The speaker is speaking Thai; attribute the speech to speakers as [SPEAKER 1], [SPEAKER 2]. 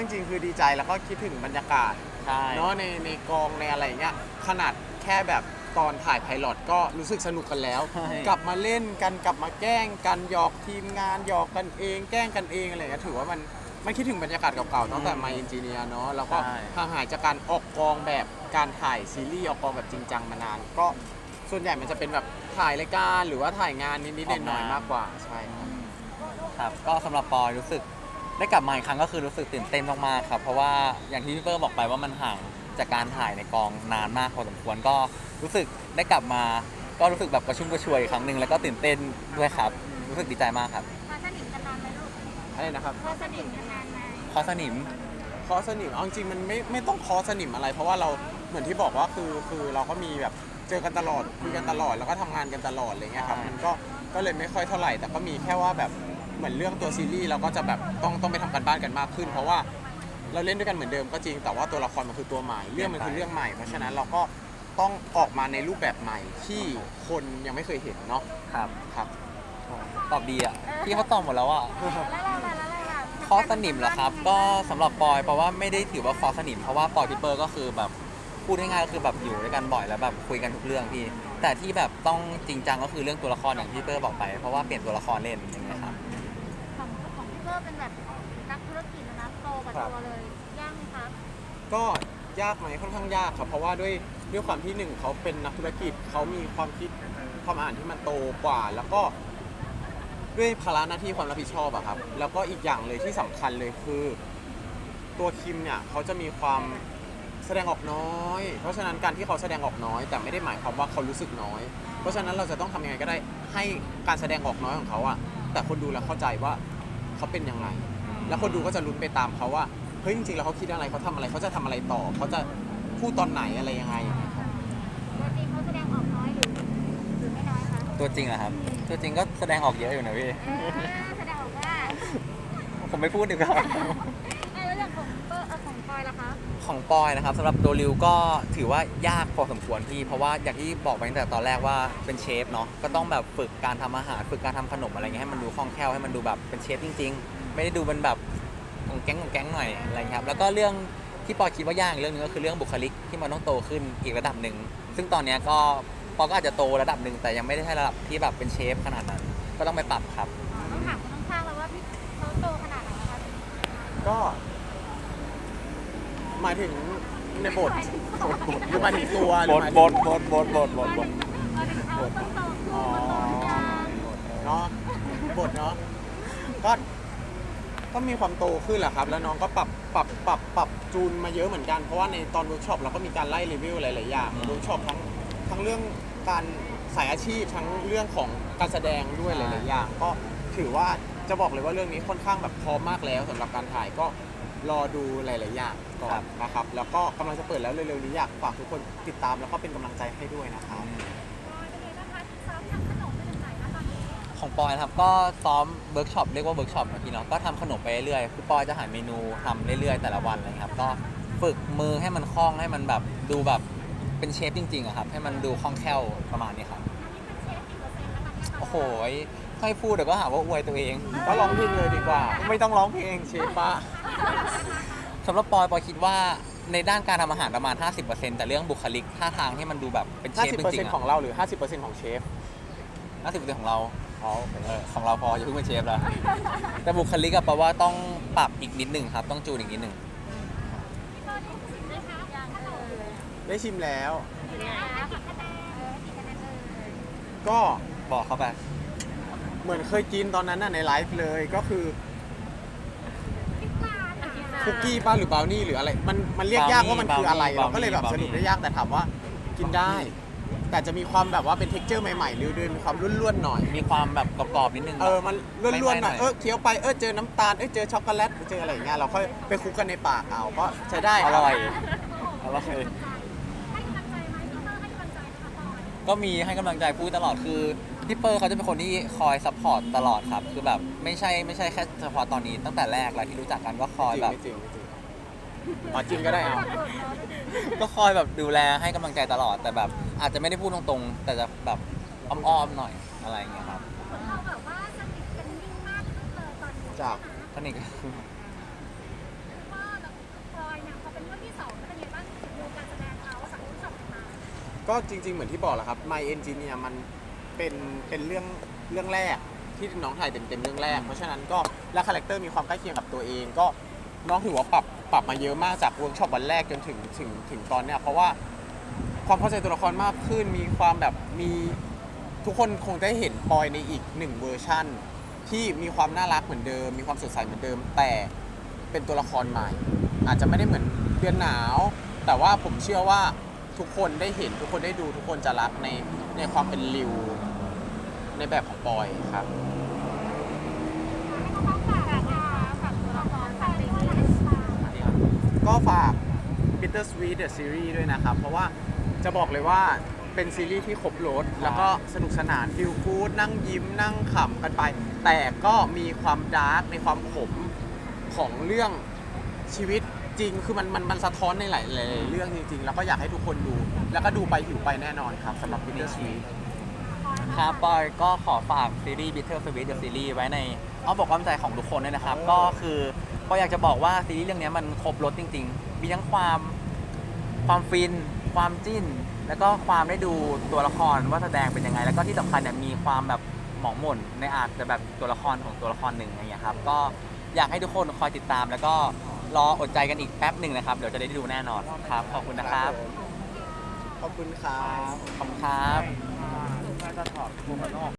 [SPEAKER 1] จริงๆ คือดีใจแล้วก็คิดถึงบรรยากาศ
[SPEAKER 2] ใช่
[SPEAKER 1] เนาะในในกองในอะไรอย่างเงี้ยขนาดแค่แบบตอนถ่ายไพลอตก็รู้สึกสนุกกันแล้ว
[SPEAKER 2] ใช่
[SPEAKER 1] กลับมาเล่นกันกลับมาแกล้งกันหยอกทีมงานหยอกกันเอง แกล้งกันเองอะไรเงี้ยถือว่ามันมันคิดถึงบรรยากาศเก่าๆตั้งแต่มาอินจีเนียเนาะแล้วก็
[SPEAKER 2] ใช่
[SPEAKER 1] ห่างหายจากการออกกองแบบการถ่ายซีรีส์ออกกองแบบจริงจังมานาน ก็ส่วนใหญ่มันจะเป็นแบบถ่ายรายการหรือว่าถ่ายงานนิดๆหน่อยๆมากกว่าใช่ครับ
[SPEAKER 2] ครับก็สำหรับปอยรู้สึก ได้กลับมาอีกครั้งก็คือรู้สึกตื่นเต้นมากๆครับ เพราะว่าอย่างที่พี่เปิ้ลบอกไปว่ามันห่างจากการถ่ายในกองนานมากพอสมควรก็รู้สึกได้กลับมา ก็รู้สึกแบบกระชุ่มกระชวยอีกครั้งหนึ่งแล้วก็ตื่นเต้นด้วยครับ รู้สึกดีใจมากครับ
[SPEAKER 3] พอสนิทกันนานไหมลูก
[SPEAKER 1] อะไรนะครับ
[SPEAKER 3] พอสนิทกันนานไหม
[SPEAKER 2] ขอสนิม
[SPEAKER 1] คอสนิมเอาจริงๆมันไม่ไม่ต้องคอสนิมอะไร เพราะว่าเราเหมือนที่บอกว่าคือคือเราก็มีแบบเจอกันตลอดคุยกันตลอดแล้วก็ทำงานกันตลอดอะไรเงี้ยครับ
[SPEAKER 2] ใช่
[SPEAKER 1] มันก็ก็เลยไม่ค่อยเท่าไหร่แต่ก็มีแค่ว่าแบบ เหมือนเรื่องตัวซีรีส์เราก็จะแบบต้องต้องไปทำกันบ้านกันมากขึ้น เพราะว่าเราเล่นด้วยกันเหมือนเดิมก็จริง แต่ว่าตัวละครมันคือตัวใหม่เรื่องมันคือเรื่องใหม่ เพราะฉะนั้นเราก็ต้องออกมาในรูปแบบใหม่ที่คนยังไม่เคยเห็นเนาะ
[SPEAKER 2] ครับ
[SPEAKER 1] ครับ
[SPEAKER 2] ตอบดีอะพี่เขาตอบหมดแล้วอะ
[SPEAKER 3] แล้วเราล่ะแล้วเราล่ะ
[SPEAKER 2] คอสนิมเหรอครับ ก็สำหรับปอยเพราะว่าไม่ได้ถือว่าคอสนิม เพราะว่าปอยพี่เปอร์ก็คือแบบพูดง่ายๆก็คือแบบอยู่ด้วยกันบ่อยแล้วแบบคุยกันทุกเรื่องพี่ แต่ที่แบบต้องจริงจังก็คือเรื่องตัวละครอย่างที่พี่เปอร์บอกไป เพราะว่าเปลี่ยนตัวละครเล่นอย่างเงี้ยครับ
[SPEAKER 3] ของของพี่ เป็นแบบนักธุรกิจนะโตกับตัวเลยยากไหมครับ
[SPEAKER 1] ก็ยากไหมค่อนข้างยากครับ เพราะว่าด้วยด้วยความที่หนึ่งเขาเป็นนักธุรกิจเขามีความคิดความอ่านที่มันโตกว่า แล้วก็ด้วยภาระหน้าที่ความรับผิดชอบอะครับ แล้วก็อีกอย่างเลยที่สำคัญเลยคือ ตัวคิมเนี่ยเขาจะมีความแสดงออกน้อย เพราะฉะนั้นการที่เขาแสดงออกน้อย แต่ไม่ได้หมายความว่าเขารู้สึกน้อย เพราะฉะนั้นเราจะต้องทำยังไงก็ได้ให้การแสดงออกน้อยของเขาอะแต่คนดูแล้วเข้าใจว่า เขาเป็นยังไง แล้วคนดูก็จะลุ้นไปตามเขาว่า เฮ้ยจริงๆแล้วเขาคิดอะไรเขาทำอะไรเขาจะทำอะไรต่อเขาจะพูดตอนไหนอะไรยังไง
[SPEAKER 3] ตัวจริงเขาแสดงออกน้อยหรือหรือไม่น้อยคะ
[SPEAKER 2] ตัวจริงเหรอครับ ตัวจริงก็แสดงออกเยอะอยู่นะพี่
[SPEAKER 3] เออแสดงออกว่า
[SPEAKER 2] ผมไม่พูดดีกว่า
[SPEAKER 3] ออของปอยล่ะคะ
[SPEAKER 2] ของปอยนะครับสำหรับตัวริวก็ถือว่ายากพอสมควรพี่เพราะว่าอย่างที่บอกไปตั้งแต่ตอนแรกว่าเป็นเชฟเนาะก็ต้องแบบฝึกการทำอาหารฝึกการทำขนมอะไรเงี้ยให้มันดูคล่องแคล่วให้มันดูแบบเป็นเชฟจริง ๆ ไม่ได้ดูเป็นแบบของแก๊งของแก๊งหน่อยอะไรเงี้ยครับแล้วก็เรื่องที่ปอยคิดว่ายากอีกเรื่องหนึงก็คือเรื่องบุคลิกที่มันต้องโตขึ้นอีกระดับหนึ่งซึ่งตอนเนี้ยก็ปอยก็อาจจะโตระดับหนึ่งแต่ยังไม่ได้ใช่ระดับที่แบบเป็นเชฟขนาดนั้นก็ต้องไปปรับครับ
[SPEAKER 3] ต้องถามคนข้างๆแล้วว่าพี่เขาโตขนาดไหนคะ
[SPEAKER 1] ก็ หมายถึงในบทหรือหมายถึงตัวหรือหมายถึง
[SPEAKER 2] บทบทบทบทบทบท
[SPEAKER 3] เอาถึงเขาต้องโตขึ้น
[SPEAKER 1] อ๋อ
[SPEAKER 3] โตยัง
[SPEAKER 1] เนาะบทเนาะก็ก็มีความโตขึ้นแหละครับ แล้วน้องก็ปรับปรับปรับปรับจูนมาเยอะเหมือนกันเพราะว่าในตอนเวิร์กช็อปเราก็มีการไล่รีวิวหลายๆอย่างเวิร์กช็อปทั้งทั้งเรื่องการสายอาชีพทั้งเรื่องของการแสดงด้วยหลายๆอย่าง ก็ถือว่าจะบอกเลยว่าเรื่องนี้ค่อนข้างแบบพร้อมมากแล้วสำหรับการถ่ายก็ รอดูหลาย ๆ อย่างก่อนนะครับ แล้วก็กำลังจะเปิดแล้วเร็ว ๆ นี้อยากฝากทุกคนติดตามแล้วก็เป็นกำลังใจให้ด้วยนะครับ
[SPEAKER 2] ของปอยนะครับก็ซ้อมเวิร์กช็อปเรียกว่าเวิร์กช็อปนะพี่เนาะก็ทำขนมไปเรื่อยๆคือปอยจะหาเมนูทำเรื่อยๆ แต่ละวันอะไรเงี้ยครับ ก็ฝึกมือให้มันคล่องให้มันแบบดูแบบเป็นเชฟจริงๆอะครับ ให้มันดูคล่องแคล่วประมาณนี้ครับโอ้โหให้พูดเดี๋ยวก็หาว่าอวยตัวเอง
[SPEAKER 1] ก็ร้องเพลงเลยดีกว่า
[SPEAKER 2] ไม่ต้องร้องเพลง
[SPEAKER 1] เชฟปะ
[SPEAKER 2] สำหรับปอยปอยคิดว่าในด้านการทำอาหารประมาณ 50%แต่เรื่องบุคลิกท่าทางที่มันดูแบบเป็นเชฟจริงๆ
[SPEAKER 1] 50%ของเราหรือ 50%ของเชฟ
[SPEAKER 2] อะ50%ของเรา
[SPEAKER 1] อ๋อ
[SPEAKER 2] เออของเราพออย่าเพิ่งเป็นเชฟแล้ว แต่บุคลิกอะแปลว่าต้องปรับอีกนิดหนึ่งครับ ต้องจูนอีกนิดหนึ่ง
[SPEAKER 1] ได้ชิมแล้ว
[SPEAKER 3] แล้วกี่คะแนนเออกี่คะแนนเออ
[SPEAKER 1] ก็
[SPEAKER 2] บอกเข้าไป
[SPEAKER 1] เหมือนเคยกินตอนนั้นน่ะในไลฟ์เลยก็คือ คุกกี้ป้าหรือบราวนี่หรืออะไร มันมันเรียกยากว่ามันคืออะไร
[SPEAKER 2] บราวนี่
[SPEAKER 1] เราก็เลยแบบ
[SPEAKER 2] บราว
[SPEAKER 1] ส
[SPEAKER 2] นี่
[SPEAKER 1] รุปได้ยากแต่ถามว่ากินได้ แต่จะมีความแบบว่าเป็นเท็กเจอร์ใหม่ๆเรื่อยๆมีความร่วนๆหน่อย
[SPEAKER 2] มีความแบบกรอบๆนิดนึง
[SPEAKER 1] เออ มันร่วนๆหน่อย
[SPEAKER 2] ไม่ๆ
[SPEAKER 1] เออ เคี้ยวไป เออ เจอน้ำตาล เออ เจอช็อกโกแลต เจออะไรอย่างเงี้ย เราค่อยไปคลุกกันในปากเอา ก็ใช้ได้
[SPEAKER 2] อ
[SPEAKER 1] คบ
[SPEAKER 2] ร่อย อร่อย
[SPEAKER 3] ก็มีให้กำลังใจ
[SPEAKER 2] พูดตลอดคือพี่เปอร์เขาจะเป็นคนที่คอยซัพพอร์ตตลอดครับ คือแบบไม่ใช่ไม่ใช่แค่เฉพาะตอนนี้ตั้งแต่แรกแล้วที่รู้จักกันก็คอย
[SPEAKER 1] จริง
[SPEAKER 2] แบบ
[SPEAKER 1] ไม่จริงไม่จริงอ๋อจริงก็ได้เอา
[SPEAKER 2] ก็คอยแบบดูแลให้กำลังใจตลอดแต่แบบ อาจจะไม่ได้พูดตรงๆ แต่จะแบบอ้อมๆหน่อยอะไรอย่างเงี้ยครับ
[SPEAKER 3] เราแบบว่าสนิทกันยิ่งมากขึ้นเลยตอนนี้
[SPEAKER 1] จาก
[SPEAKER 2] สนิท
[SPEAKER 3] ก็
[SPEAKER 1] ก็จริง ๆ เหมือนที่บอกแหละครับ My Engineer มันเป็นเป็นเรื่องเรื่องแรกที่น้องถ่ายเต็มๆเรื่องแรก เพราะฉะนั้นก็และคาแรคเตอร์มีความใกล้เคียงกับตัวเอง ก็น้องถือว่าปรับปรับมาเยอะมากจากเวิร์กช็อปวันแรกจนถึงถึงถึงตอนเนี้ยเพราะว่าความเข้าใจตัวละครมากขึ้นมีความแบบมีทุกคนคงได้เห็นปอยในอีกหนึ่งเวอร์ชั่น ที่มีความน่ารักเหมือนเดิม มีความสดใสเหมือนเดิม แต่เป็นตัวละครใหม่ อาจจะไม่ได้เหมือนเดือนหนาว แต่ว่าผมเชื่อว่า ทุกคนได้เห็นทุกคนได้ดูทุกคนจะรักในในความเป็นริว ในแบบของปอยครับ
[SPEAKER 3] ก็ฝาก
[SPEAKER 1] Bitter Sweet The Series ด้วยนะครับ เพราะว่าจะบอกเลยว่าเป็นซีรีส์ที่ครบรถแล้วก็สนุกสนานฟิลกู๊ดนั่งยิ้มนั่งขำกันไป แต่ก็มีความดาร์กในความขมของเรื่องชีวิต ริงคือมันมันมันสะท้อนในหลายหลายเรื่องจริง ๆ แล้วก็อยากให้ทุกคนดู แล้วก็ดูไปหิวไปแน่นอนครับสำหรับ Bitter Sweet
[SPEAKER 2] ครับปอยก็ขอฝากซีรีส์ Bitter Sweet The Series ไว้ในอ้อมบอกความใจของทุกคนด้วยนะครับ ก็คือปอยอยากจะบอกว่าซีรีส์เรื่องนี้มันครบรถจริง ๆ มีทั้งความความฟิน ความจิ้น แล้วก็ความได้ดูตัวละครว่าแสดงเป็นยังไง แล้วก็ที่สำคัญเนี่ยมีความแบบหมองหม่นในอาจจะแบบตัวละครของตัวละครหนึ่งอะไรอย่างเงี้ยครับ ก็อยากให้ทุกคนคอยติดตามแล้วก็ รออดใจกันอีกแป๊บหนึ่งนะครับ เดี๋ยวจะได้ดูแน่นอนครับ ขอบคุณนะครับ
[SPEAKER 1] ขอบคุณครับ
[SPEAKER 2] ขอบคุณครับ
[SPEAKER 4] น่าจะถอดพวกมันออก